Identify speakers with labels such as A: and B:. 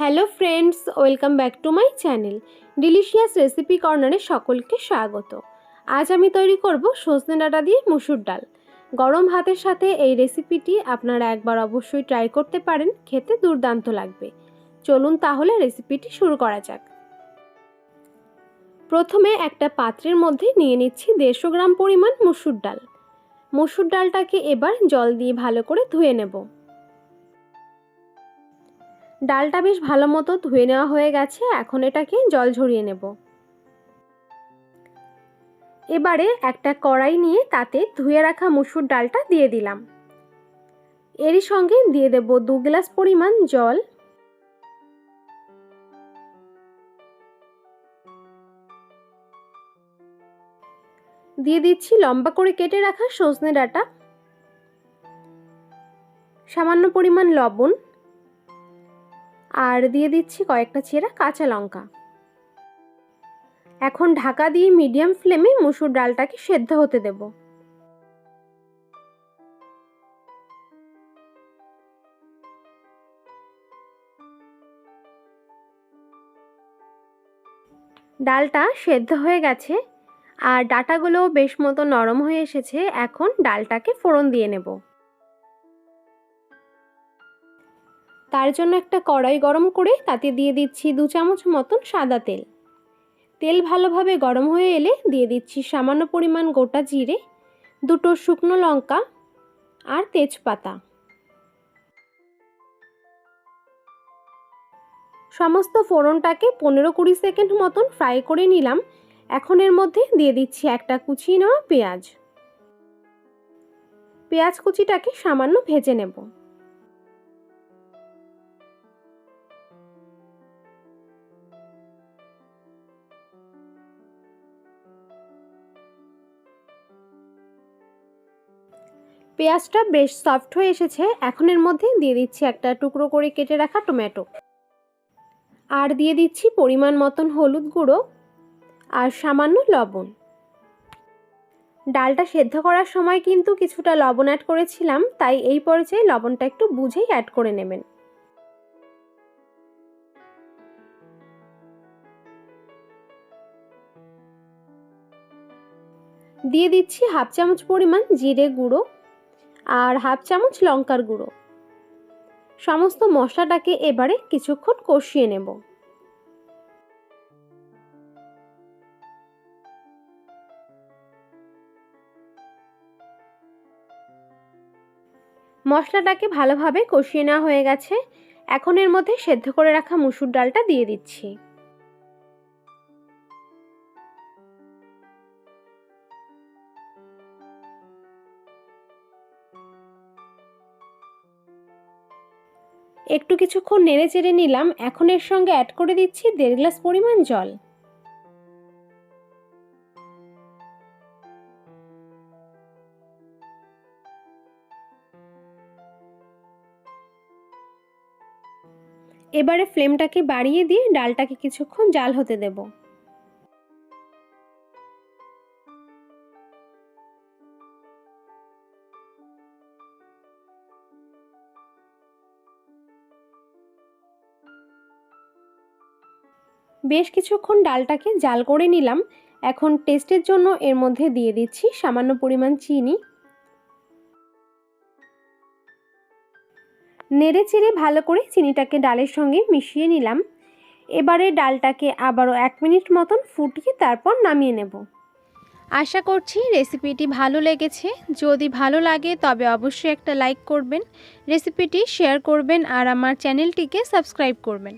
A: Hello friends, welcome back to my channel. Delicious recipe কর্নারে সকলকে স্বাগত। আজ আমি তৈরি করব সজনে ডাঁটা দিয়ে মুসুর ডাল। গরম ভাতের সাথে এই রেসিপিটি আপনারা একবার অবশ্যই ট্রাই করতে পারেন, খেতে দুর্দান্ত লাগবে। চলুন তাহলে রেসিপিটি শুরু করা যাক। প্রথমে একটা পাত্রের মধ্যে নিয়ে নিচ্ছি দেড়শো গ্রাম পরিমাণ মুসুর ডাল। মুসুর ডালটাকে এবার জল দিয়ে ভালো করে ধুয়ে নেব। ডালটা বেশ ভালো মতো ধুয়ে নেওয়া হয়ে গেছে, এখন এটাকে জল ঝরিয়ে নেব। এবারে একটা কড়াই নিয়ে তাতে ধুয়ে রাখা মুসুর ডালটা দিয়ে দিলাম। এরই সঙ্গে দিয়ে দেব দু গ্লাস পরিমাণ জল। দিয়ে দিচ্ছি লম্বা করে কেটে রাখা সজনে ডাঁটা। সামান্য পরিমাণ লবণ। আর দিয়ে দিচ্ছি কয়েকটা চেরা কাঁচা লঙ্কা। এখন ঢাকা দিয়ে মিডিয়াম ফ্লেমে মুসুর ডালটাকে সেদ্ধ হতে দেব। ডালটা সেদ্ধ হয়ে গেছে আর ডাটাগুলোও বেশ মতো নরম হয়ে এসেছে, এখন ডালটাকে ফোড়ন দিয়ে নেব। তার জন্য একটা কড়াই গরম করে তাতে দিয়ে দিচ্ছি দু চামচ মতন সাদা তেল। তেল ভালোভাবে গরম হয়ে এলে দিয়ে দিচ্ছি সামান্য পরিমাণ গোটা জিরে, দুটো শুকনো লঙ্কা আর তেজপাতা। সমস্ত ফোড়নটাকে পনেরো কুড়ি সেকেন্ড মতন ফ্রাই করে নিলাম। এখন এর মধ্যে দিয়ে দিচ্ছি একটা কুচিয়ে নেওয়া পেঁয়াজ। পেঁয়াজ কুচিটাকে সামান্য ভেজে নেব। পেঁয়াজটা বেশ সফট হয়ে এসেছে, এখন এর মধ্যে দিয়ে দিচ্ছি একটা টুকরো করে কেটে রাখা টমেটো আর দিয়ে দিচ্ছি পরিমাণ মতন হলুদ গুঁড়ো আর সামান্য লবণ। ডালটা সেদ্ধ করার সময় কিন্তু কিছুটা লবণ অ্যাড করেছিলাম, তাই এই পর্যায়ে লবণটা একটু বুঝেই অ্যাড করে নেবেন। দিয়ে দিচ্ছি হাফ চামচ পরিমাণ জিরে গুঁড়ো আর হাফ চামচ লঙ্কার গুঁড়ো। সমস্ত মশলাটাকে এবারে কিছুক্ষণ কষিয়ে নেব। মশলাটাকে ভালোভাবে কষিয়ে নেওয়া হয়ে গেছে। এখন এর মধ্যে সেদ্ধ করে রাখা মুসুর ডালটা দিয়ে দিচ্ছি। একটু কিছুক্ষণ নেড়ে চেড়ে নিলাম, এখন এর সঙ্গে অ্যাড করে দিচ্ছি দেড় গ্লাস পরিমাণ জল। এবারে ফ্লেমটাকে বাড়িয়ে দিয়ে ডালটাকে কিছুক্ষণ জাল হতে দেবো। বেশ কিছুক্ষণ ডালটাকে জাল করে নিলাম। এখন টেস্টের জন্য এর মধ্যে দিয়ে দিচ্ছি সামান্য পরিমাণ চিনি। নেড়ে চেড়ে ভালো করে চিনিটাকে ডালের সঙ্গে মিশিয়ে নিলাম। এবারে ডালটাকে আবারও এক মিনিট মতন ফুটিয়ে তারপর নামিয়ে নেব। আশা করছি রেসিপিটি ভালো লেগেছে। যদি ভালো লাগে তবে অবশ্যই একটা লাইক করবেন, রেসিপিটি শেয়ার করবেন আর আমার চ্যানেলটিকে সাবস্ক্রাইব করবেন।